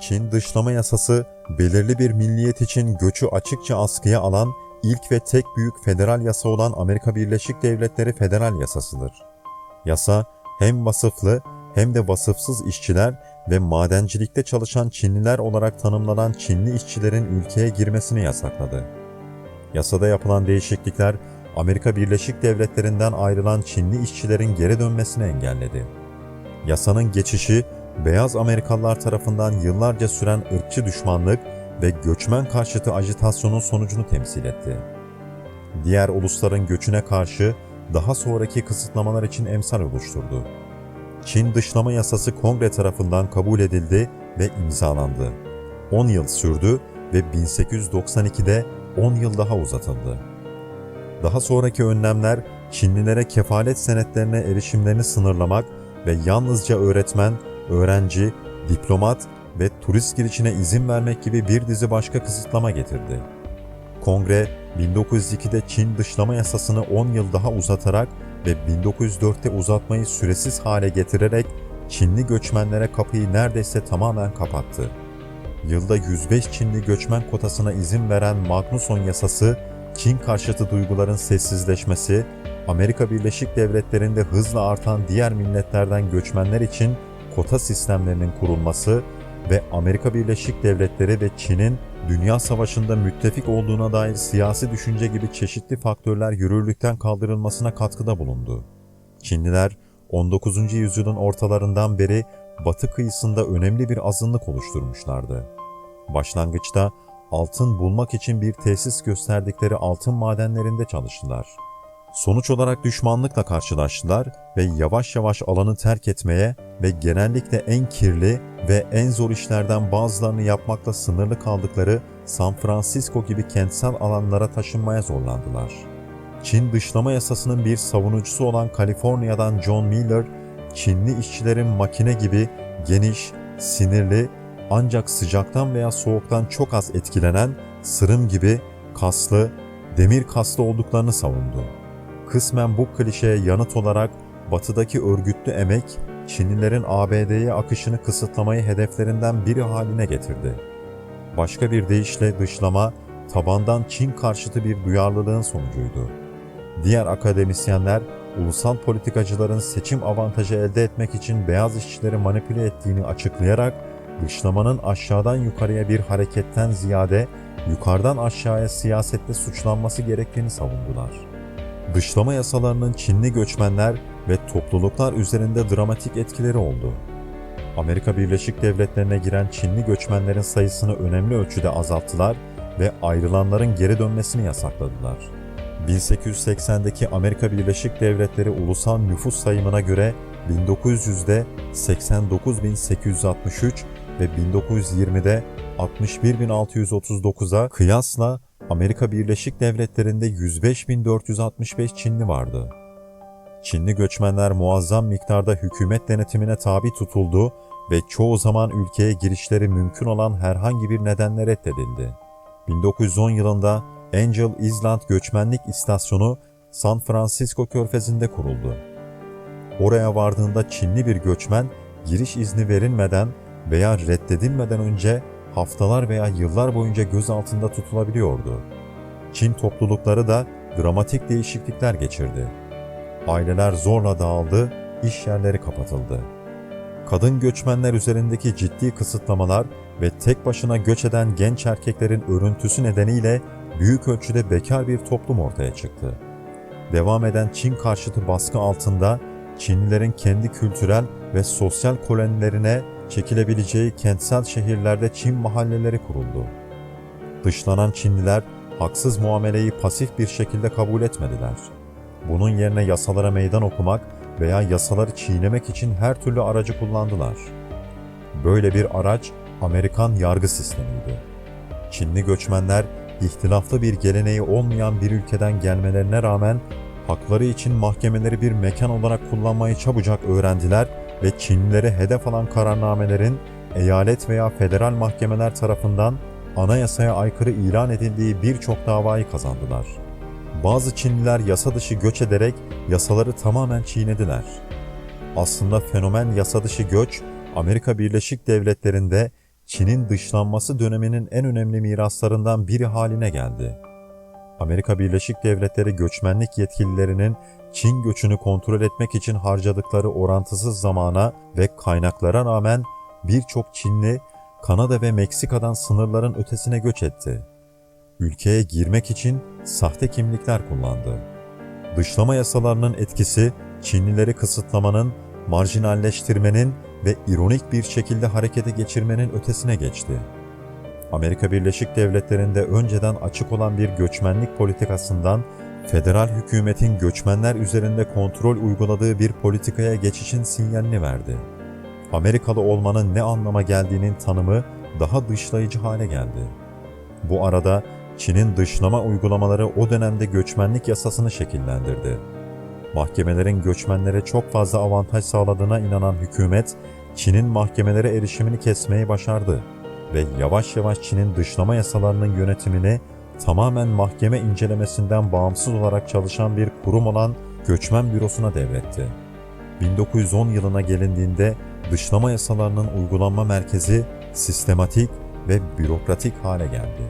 Çin dışlama yasası, belirli bir milliyet için göçü açıkça askıya alan ilk ve tek büyük federal yasa olan Amerika Birleşik Devletleri Federal Yasasıdır. Yasa, hem vasıflı hem de vasıfsız işçiler ve madencilikte çalışan Çinliler olarak tanımlanan Çinli işçilerin ülkeye girmesini yasakladı. Yasada yapılan değişiklikler, Amerika Birleşik Devletleri'nden ayrılan Çinli işçilerin geri dönmesini engelledi. Yasanın geçişi, beyaz Amerikalılar tarafından yıllarca süren ırkçı düşmanlık ve göçmen karşıtı ajitasyonun sonucunu temsil etti. Diğer ulusların göçüne karşı daha sonraki kısıtlamalar için emsal oluşturdu. Çin dışlama yasası kongre tarafından kabul edildi ve imzalandı. 10 yıl sürdü ve 1892'de 10 yıl daha uzatıldı. Daha sonraki önlemler Çinlilere kefalet senetlerine erişimlerini sınırlamak ve yalnızca öğretmen, öğrenci, diplomat ve turist girişine izin vermek gibi bir dizi başka kısıtlama getirdi. Kongre 1902'de Çin dışlama yasasını 10 yıl daha uzatarak ve 1904'te uzatmayı süresiz hale getirerek Çinli göçmenlere kapıyı neredeyse tamamen kapattı. Yılda 105 Çinli göçmen kotasına izin veren Magnuson yasası, Çin karşıtı duyguların sessizleşmesi, Amerika Birleşik Devletleri'nde hızla artan diğer milletlerden göçmenler için kota sistemlerinin kurulması ve Amerika Birleşik Devletleri ve Çin'in Dünya Savaşı'nda müttefik olduğuna dair siyasi düşünce gibi çeşitli faktörler yürürlükten kaldırılmasına katkıda bulundu. Çinliler 19. yüzyılın ortalarından beri batı kıyısında önemli bir azınlık oluşturmuşlardı. Başlangıçta altın bulmak için bir tesis gösterdikleri altın madenlerinde çalıştılar. Sonuç olarak düşmanlıkla karşılaştılar ve yavaş yavaş alanı terk etmeye ve genellikle en kirli ve en zor işlerden bazılarını yapmakla sınırlı kaldıkları San Francisco gibi kentsel alanlara taşınmaya zorlandılar. Çin dışlama yasasının bir savunucusu olan Kaliforniya'dan John Miller, Çinli işçilerin makine gibi geniş, sinirli ancak sıcaktan veya soğuktan çok az etkilenen sırım gibi kaslı, demir kaslı olduklarını savundu. Kısmen bu klişeye yanıt olarak batıdaki örgütlü emek, Çinlilerin ABD'ye akışını kısıtlamayı hedeflerinden biri haline getirdi. Başka bir deyişle dışlama, tabandan Çin karşıtı bir duyarlılığın sonucuydu. Diğer akademisyenler, ulusal politikacıların seçim avantajı elde etmek için beyaz işçileri manipüle ettiğini açıklayarak, dışlamanın aşağıdan yukarıya bir hareketten ziyade yukarıdan aşağıya siyasette suçlanması gerektiğini savundular. Dışlama yasalarının Çinli göçmenler ve topluluklar üzerinde dramatik etkileri oldu. Amerika Birleşik Devletleri'ne giren Çinli göçmenlerin sayısını önemli ölçüde azalttılar ve ayrılanların geri dönmesini yasakladılar. 1880'deki Amerika Birleşik Devletleri ulusal nüfus sayımına göre 1900'de 89.863 ve 1920'de 61.639'a kıyasla Amerika Birleşik Devletleri'nde 105.465 Çinli vardı. Çinli göçmenler muazzam miktarda hükümet denetimine tabi tutuldu ve çoğu zaman ülkeye girişleri mümkün olan herhangi bir nedenle reddedildi. 1910 yılında Angel Island Göçmenlik İstasyonu San Francisco körfezinde kuruldu. Oraya vardığında Çinli bir göçmen giriş izni verilmeden veya reddedilmeden önce haftalar veya yıllar boyunca gözaltında tutulabiliyordu. Çin toplulukları da dramatik değişiklikler geçirdi. Aileler zorla dağıldı, iş yerleri kapatıldı. Kadın göçmenler üzerindeki ciddi kısıtlamalar ve tek başına göç eden genç erkeklerin örüntüsü nedeniyle büyük ölçüde bekar bir toplum ortaya çıktı. Devam eden Çin karşıtı baskı altında Çinlilerin kendi kültürel ve sosyal kolonilerine çekilebileceği kentsel şehirlerde Çin mahalleleri kuruldu. Dışlanan Çinliler haksız muameleyi pasif bir şekilde kabul etmediler. Bunun yerine yasalara meydan okumak veya yasaları çiğnemek için her türlü aracı kullandılar. Böyle bir araç Amerikan yargı sistemiydi. Çinli göçmenler ihtilaflı bir geleneği olmayan bir ülkeden gelmelerine rağmen hakları için mahkemeleri bir mekan olarak kullanmayı çabucak öğrendiler ve Çinlilere hedef alan kararnamelerin eyalet veya federal mahkemeler tarafından anayasaya aykırı ilan edildiği birçok davayı kazandılar. Bazı Çinliler yasa dışı göç ederek yasaları tamamen çiğnediler. Aslında fenomen yasa dışı göç, Amerika Birleşik Devletleri'nde Çin'in dışlanması döneminin en önemli miraslarından biri haline geldi. Amerika Birleşik Devletleri göçmenlik yetkililerinin Çin göçünü kontrol etmek için harcadıkları orantısız zamana ve kaynaklara rağmen birçok Çinli Kanada ve Meksika'dan sınırların ötesine göç etti. Ülkeye girmek için sahte kimlikler kullandı. Dışlama yasalarının etkisi Çinlileri kısıtlamanın, marjinalleştirmenin ve ironik bir şekilde harekete geçirmenin ötesine geçti. Amerika Birleşik Devletleri'nde önceden açık olan bir göçmenlik politikasından federal hükümetin göçmenler üzerinde kontrol uyguladığı bir politikaya geçişin sinyalini verdi. Amerikalı olmanın ne anlama geldiğinin tanımı daha dışlayıcı hale geldi. Bu arada Çin'in dışlama uygulamaları o dönemde göçmenlik yasasını şekillendirdi. Mahkemelerin göçmenlere çok fazla avantaj sağladığına inanan hükümet, Çin'in mahkemelere erişimini kesmeyi başardı ve yavaş yavaş Çin'in dışlama yasalarının yönetimini tamamen mahkeme incelemesinden bağımsız olarak çalışan bir kurum olan Göçmen Bürosu'na devretti. 1910 yılına gelindiğinde dışlama yasalarının uygulanma merkezi sistematik ve bürokratik hale geldi.